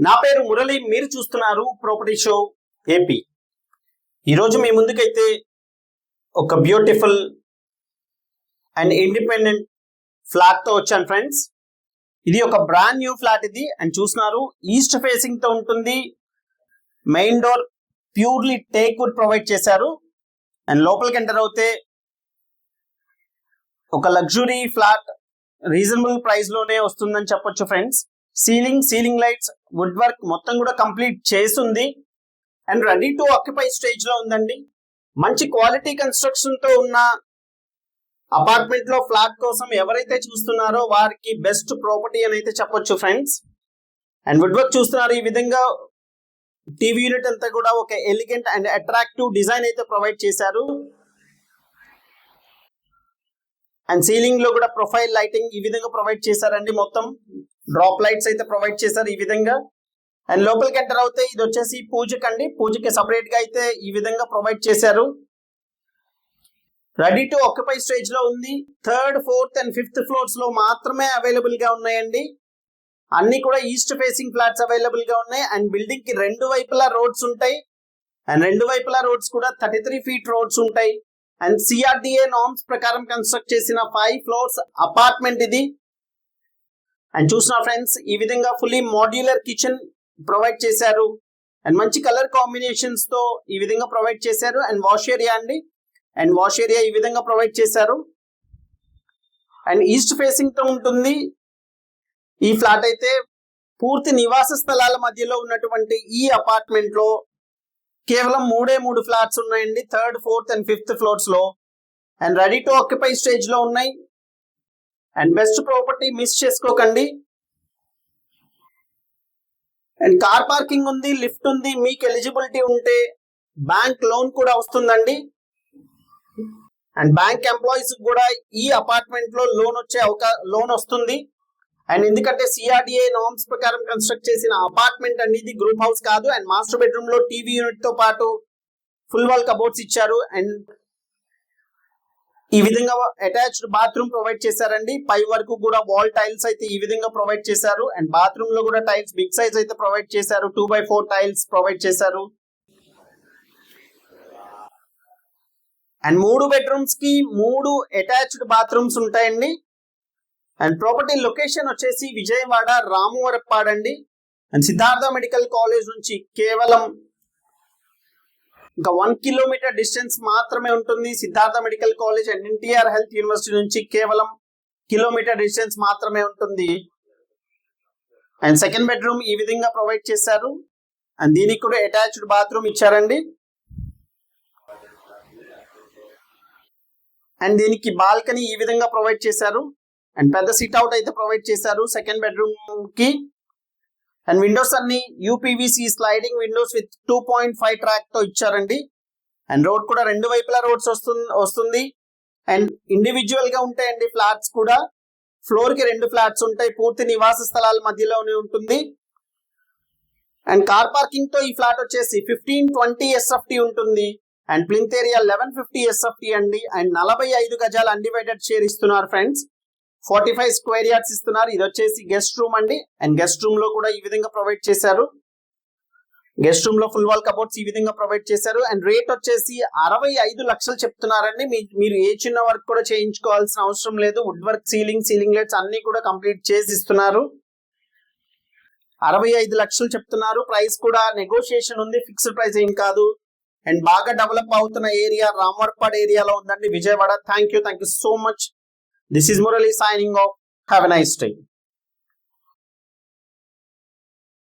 నా పేరు మురళి మీరు చూస్తున్నారు ప్రాపర్టీ షో ఏపీ ఈరోజు మీ ముందుకైతే ఒక బ్యూటిఫుల్ అండ్ ఇండిపెండెంట్ ఫ్లాట్తో వచ్చాను ఫ్రెండ్స్ ఇది ఒక బ్రాండ్ న్యూ ఫ్లాట్ ఇది. అండ్ చూస్తున్నారు ఈస్ట్ ఫేసింగ్తో ఉంటుంది. Main door purely teak wood provide చేశారు. అండ్ లోపలికి ఎంటర్ అవుతే ఒక లగ్జరీ ఫ్లాట్ రీజనబుల్ ప్రైస్లోనే వస్తుందని చెప్పొచ్చు friends ceiling ceiling lights wood work మొత్తం కూడా కంప్లీట్ చేస్తుంది అండ్ రెడీ టు ఆక్యుపై స్టేజ్లో ఉందండి. మంచి క్వాలిటీ కన్స్ట్రక్షన్తో ఉన్న అపార్ట్మెంట్లో ఫ్లాట్ కోసం ఎవరైతే చూస్తున్నారో వారికి బెస్ట్ ప్రాపర్టీ అని అయితే చెప్పొచ్చు ఫ్రెండ్స్. అండ్ వుడ్ వర్క్ చూస్తున్నారు ఈ విధంగా. టీవీ యూనిట్ అంతా కూడా ఒక ఎలిగెంట్ అండ్ అట్రాక్టివ్ డిజైన్ అయితే ప్రొవైడ్ చేశారు. అండ్ సీలింగ్లో కూడా ప్రొఫైల్ లైటింగ్ ఈ విధంగా ప్రొవైడ్ చేశారండి మొత్తం. డ్రాప్ లైట్స్ అయితే ప్రొవైడ్ చేశారు ఈ విధంగా. అండ్ లోపలికి ఎంటర్ అవుతే ఇది వచ్చేసి పూజకి అండి. పూజకి సపరేట్గా అయితే ఈ విధంగా ప్రొవైడ్ చేశారు. రెడీ టు ఆక్యుపై స్టేజ్లో ఉంది. థర్డ్ ఫోర్త్ అండ్ ఫిఫ్త్ ఫ్లోర్స్లో మాత్రమే అవైలబుల్గా ఉన్నాయండి. అన్ని కూడా ఈస్ట్ ఫేసింగ్ ఫ్లాట్స్ అవైలబుల్గా ఉన్నాయి. అండ్ బిల్డింగ్కి రెండు వైపులా రోడ్స్ ఉంటాయి. అండ్ రెండు వైపులా రోడ్స్ కూడా థర్టీ త్రీ ఫీట్ రోడ్స్ ఉంటాయి. అండ్ సిఆర్డిఏ నార్మ్స్ ప్రకారం కన్స్ట్రక్ట్ చేసిన ఫైవ్ ఫ్లోర్స్ అపార్ట్మెంట్ ఇది. అండ్ చూసిన ఫ్రెండ్స్ ఈ విధంగా ఫుల్లీ మాడ్యులర్ కిచెన్ ప్రొవైడ్ చేశారు. అండ్ మంచి కలర్ కాంబినేషన్స్తో ఈ విధంగా ప్రొవైడ్ చేశారు. అండ్ వాష్ ఏరియా అండి. అండ్ వాష్ ఏరియా ఈ విధంగా ప్రొవైడ్ చేశారు. అండ్ ఈస్ట్ ఫేసింగ్తో ఉంటుంది. ఈ ఫ్లాట్ అయితే పూర్తి నివాస స్థలాల మధ్యలో ఉన్నటువంటి ఈ అపార్ట్మెంట్లో కేవలం మూడే మూడు ఫ్లాట్స్ ఉన్నాయండి. థర్డ్ ఫోర్త్ అండ్ ఫిఫ్త్ ఫ్లోర్స్లో. అండ్ రెడీ టు ఆక్యుపై స్టేజ్లో ఉన్నాయి. అండ్ బెస్ట్ ప్రాపర్టీ మిస్ చేసుకోకండి. అండ్ కార్ పార్కింగ్ ఉంది లిఫ్ట్ ఉంది మీకు ఎలిజిబిలిటీ ఉంటే బ్యాంక్ లోన్ కూడా వస్తుందండి. అండ్ బ్యాంక్ ఎంప్లాయీస్ కూడా ఈ అపార్ట్మెంట్లో లోన్ వచ్చే అవకా లోన్ వస్తుంది. అండ్ ఎందుకంటే సిఆర్డిఏ నార్మ్స్ ప్రకారం కన్స్ట్రక్ట్ చేసిన అపార్ట్మెంట్ అనేది గ్రూప్ హౌస్ కాదు. అండ్ మాస్టర్ బెడ్రూమ్లో టీవీ యూనిట్తో పాటు ఫుల్ వాల్ కబోర్డ్స్ ఇచ్చారు. అండ్ ఈ విధంగా అటాచ్డ్ బాత్రూమ్ ప్రొవైడ్ చేశారండి. పై వరకు కూడా వాల్ టైల్స్ అయితే ఈ విధంగా ప్రొవైడ్ చేశారు. అండ్ బాత్రూమ్లో కూడా టైల్స్ బిగ్ సైజ్ అయితే ప్రొవైడ్ చేశారు. Two by four tiles provide చేశారు. అండ్ మూడు బెడ్రూమ్స్కి మూడు అటాచ్డ్ బాత్రూమ్స్ ఉంటాయండి. అండ్ ప్రాపర్టీ లొకేషన్ వచ్చేసి విజయవాడ రామవరప్పాడండి అండ్ సిద్ధార్థ మెడికల్ కాలేజ్ నుంచి కేవలం ఇంకా వన్ కిలోమీటర్ డిస్టెన్స్ మాత్రమే ఉంటుంది. Siddhartha medical college and NTR health university నుంచి కేవలం కిలోమీటర్ డిస్టెన్స్ మాత్రమే ఉంటుంది. అండ్ సెకండ్ బెడ్రూమ్ ఈ విధంగా ప్రొవైడ్ చేశారు. అండ్ దీనికి కూడా అటాచ్డ్ బాత్రూమ్ ఇచ్చారండి. అండ్ దీనికి బాల్కనీ ఈ విధంగా ప్రొవైడ్ చేశారు. అండ్ పెద్ద సిట్ అవుట్ అయితే ప్రొవైడ్ చేశారు. సెకండ్ బెడ్రూమ్కి అండ్ విండోస్ అన్ని UPVC sliding windows with two point five ట్రాక్తో ఇచ్చారండి. అండ్ రోడ్ కూడా రెండు వైపులా రోడ్స్ వస్తుంది వస్తుంది. అండ్ ఇండివిజువల్గా ఉంటాయండి ఫ్లాట్స్ కూడా. ఫ్లోర్కి రెండు ఫ్లాట్స్ ఉంటాయి. పూర్తి నివాస స్థలాల మధ్యలోనే ఉంటుంది. అండ్ కార్ పార్కింగ్తో ఈ ఫ్లాట్ వచ్చేసి ఫిఫ్టీన్ ట్వంటీ ఎస్ఎఫ్టీ ఉంటుంది. And plinth area eleven fifty SFT అండి. అండ్ నలభై ఐదు గజాలు అన్డివైడెడ్ షేర్ ఇస్తున్నారు friends forty five square yards ఇస్తున్నారు. ఇది వచ్చేసి గెస్ట్ రూమ్ అండి. అండ్ గెస్ట్ రూమ్లో కూడా ఈ విధంగా ప్రొవైడ్ చేశారు. గెస్ట్ రూమ్లో ఫుల్ వాల్ కబోర్డ్స్ ఈ విధంగా ప్రొవైడ్ చేశారు. అండ్ రేట్ వచ్చేసి అరవై ఐదు లక్షలు చెప్తున్నారండి. మీ- మీరు ఏ చిన్న వర్క్ కూడా చేయించుకోవాల్సిన అవసరం లేదు. Wood work ceiling ceiling lights అన్ని కూడా కంప్లీట్ చేసి ఇస్తున్నారు. అరవై ఐదు లక్షలు చెప్తున్నారు. ప్రైస్ కూడా నెగోషియేషన్ ఉంది. ఫిక్స్డ్ ప్రైస్ ఏం కాదు. అండ్ బాగా డెవలప్ అవుతున్న ఏరియా రామవర్పాడ్ ఏరియాలో ఉందండి Vijayawada. Thank you thank you so much. This is morally signing off. Have a nice day.